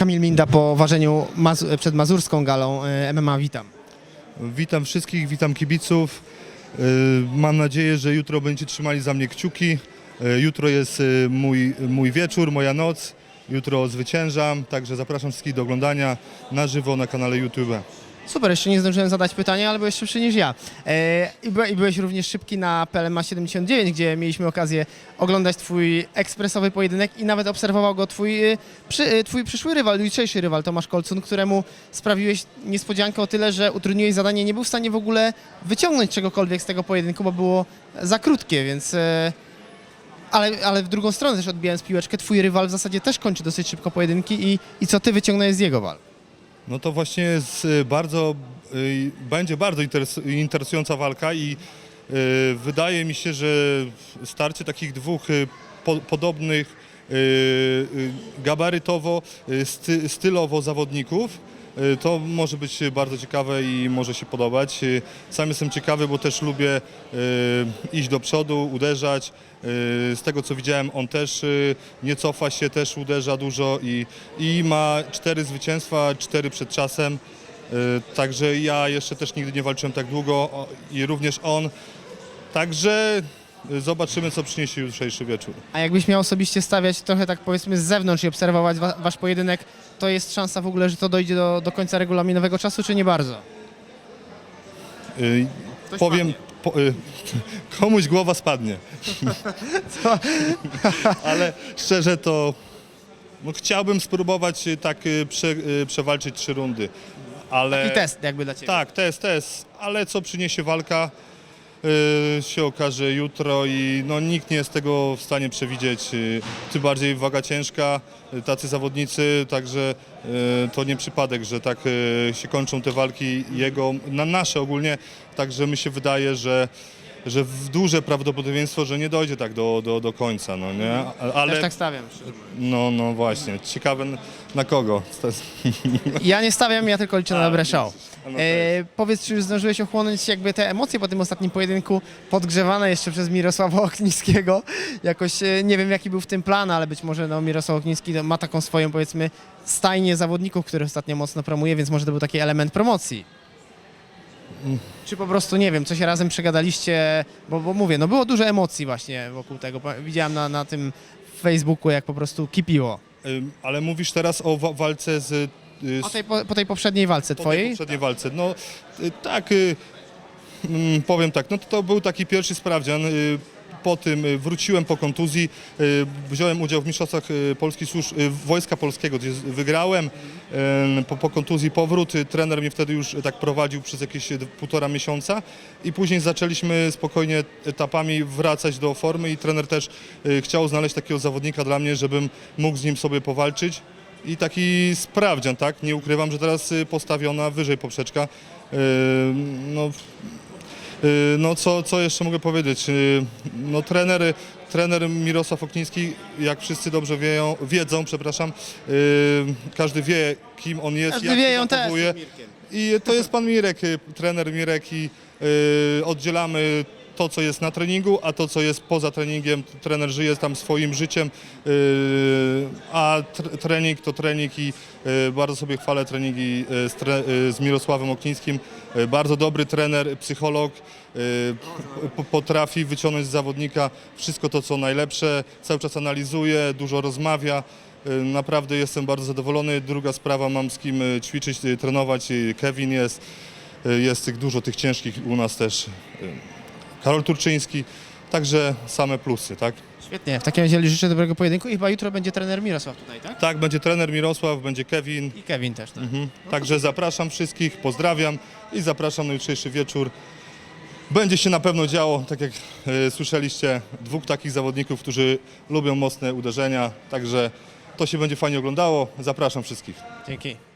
Kamil Minda po ważeniu Mazu- przed mazurską galą e, MMA. Witam. Witam wszystkich, witam kibiców. Yy, Mam nadzieję, że jutro będziecie trzymali za mnie kciuki. Yy, Jutro jest mój, mój wieczór, moja noc. Jutro zwyciężam, także zapraszam wszystkich do oglądania na żywo na kanale YouTube. Super, jeszcze nie zdążyłem zadać pytania, ale byłeś szybszy niż ja. E, i, by, I byłeś również szybki na PLMA 79, gdzie mieliśmy okazję oglądać twój ekspresowy pojedynek i nawet obserwował go twój, e, przy, e, twój przyszły rywal, jutrzejszy rywal Tomasz Kolcun, któremu sprawiłeś niespodziankę o tyle, że utrudniłeś zadanie, nie był w stanie w ogóle wyciągnąć czegokolwiek z tego pojedynku, bo było za krótkie, więc... E, ale, ale w drugą stronę też odbijając piłeczkę, twój rywal w zasadzie też kończy dosyć szybko pojedynki i, i co ty wyciągnąłeś z jego walk? No to właśnie jest y, bardzo, y, będzie bardzo interes, interesująca walka i y, wydaje mi się, że starcie takich dwóch po, podobnych gabarytowo, sty, stylowo zawodników. Y, To może być bardzo ciekawe i może się podobać. Y, Sam jestem ciekawy, bo też lubię y, iść do przodu, uderzać. Z tego co widziałem, on też nie cofa się, też uderza dużo i, i ma cztery zwycięstwa, cztery przed czasem. Także ja jeszcze też nigdy nie walczyłem tak długo i również on. Także zobaczymy, co przyniesie jutrzejszy wieczór. A jakbyś miał osobiście stawiać trochę tak powiedzmy z zewnątrz i obserwować wa wasz pojedynek, to jest szansa w ogóle, że to dojdzie do, do końca regulaminowego czasu, czy nie bardzo? Y, Ktoś Powiem, po, y, komuś głowa spadnie. Ale szczerze to no, chciałbym spróbować y, tak y, prze, y, przewalczyć trzy rundy. Ale, I test jakby dla ciebie. Tak, test, test. Ale co przyniesie walka się okaże jutro i no, nikt nie jest tego w stanie przewidzieć. Y, tym bardziej waga ciężka, y, tacy zawodnicy, także y, to nie przypadek, że tak y, się kończą te walki jego, na nasze ogólnie. Także mi się wydaje, że że w duże prawdopodobieństwo, że nie dojdzie tak do, do, do końca, no nie? A- Ale, Też tak stawiam. no, no właśnie, ciekawe na kogo. Ja nie stawiam, ja tylko liczę na dobre show. No E, powiedz, czy już zdążyłeś ochłonąć jakby te emocje po tym ostatnim pojedynku, podgrzewane jeszcze przez Mirosława Oknińskiego. Jakoś e, nie wiem, jaki był w tym plan, ale być może no, Mirosław Okniński ma taką swoją, powiedzmy, stajnię zawodników, które ostatnio mocno promuje, więc może to był taki element promocji. Czy po prostu, nie wiem, coś razem przegadaliście, bo, bo mówię, no było dużo emocji właśnie wokół tego. Pa- Widziałem na, na tym Facebooku, jak po prostu kipiło. Ym, Ale mówisz teraz o wa- walce z... y, O z tej, po, po tej poprzedniej walce po tej twojej? poprzedniej walce. No y, tak, y, mm, powiem tak, no to, to był taki pierwszy sprawdzian. y, Po tym y, wróciłem po kontuzji, y, wziąłem udział w Mistrzostwach y, Polskich Służb y, Wojska Polskiego, gdzie wygrałem. Po, po kontuzji powrót, trener mnie wtedy już tak prowadził przez jakieś półtora miesiąca i później zaczęliśmy spokojnie etapami wracać do formy i trener też chciał znaleźć takiego zawodnika dla mnie, żebym mógł z nim sobie powalczyć. I taki sprawdzian, tak? Nie ukrywam, że teraz postawiona wyżej poprzeczka. No, no co, co jeszcze mogę powiedzieć? Yy, No trener, trener Mirosław Okniński, jak wszyscy dobrze wieją, wiedzą, przepraszam, yy, każdy wie, kim on jest, Każdy jak wie, się też zachowuje. I to jest pan Mirek, y, trener Mirek i y, oddzielamy to, co jest na treningu, a to, co jest poza treningiem. Trener żyje tam swoim życiem, y, a tr- trening to trening i y, bardzo sobie chwalę treningi y, z, tre- z Mirosławem Oknińskim. Y, bardzo dobry trener, psycholog, potrafi wyciągnąć z zawodnika wszystko to, co najlepsze, cały czas analizuje, dużo rozmawia. Naprawdę jestem bardzo zadowolony. Druga sprawa, mam z kim ćwiczyć, trenować. Kevin jest, jest dużo tych ciężkich u nas też. Karol Turczyński. Także same plusy, tak? Świetnie, w takim razie życzę dobrego pojedynku i chyba jutro będzie trener Mirosław tutaj, tak? Tak, będzie trener Mirosław, będzie Kevin. I Kevin też, tak? Mhm. Także zapraszam wszystkich, pozdrawiam i zapraszam na jutrzejszy wieczór. Będzie się na pewno działo, tak jak y, słyszeliście, dwóch takich zawodników, którzy lubią mocne uderzenia. Także to się będzie fajnie oglądało. Zapraszam wszystkich. Dzięki.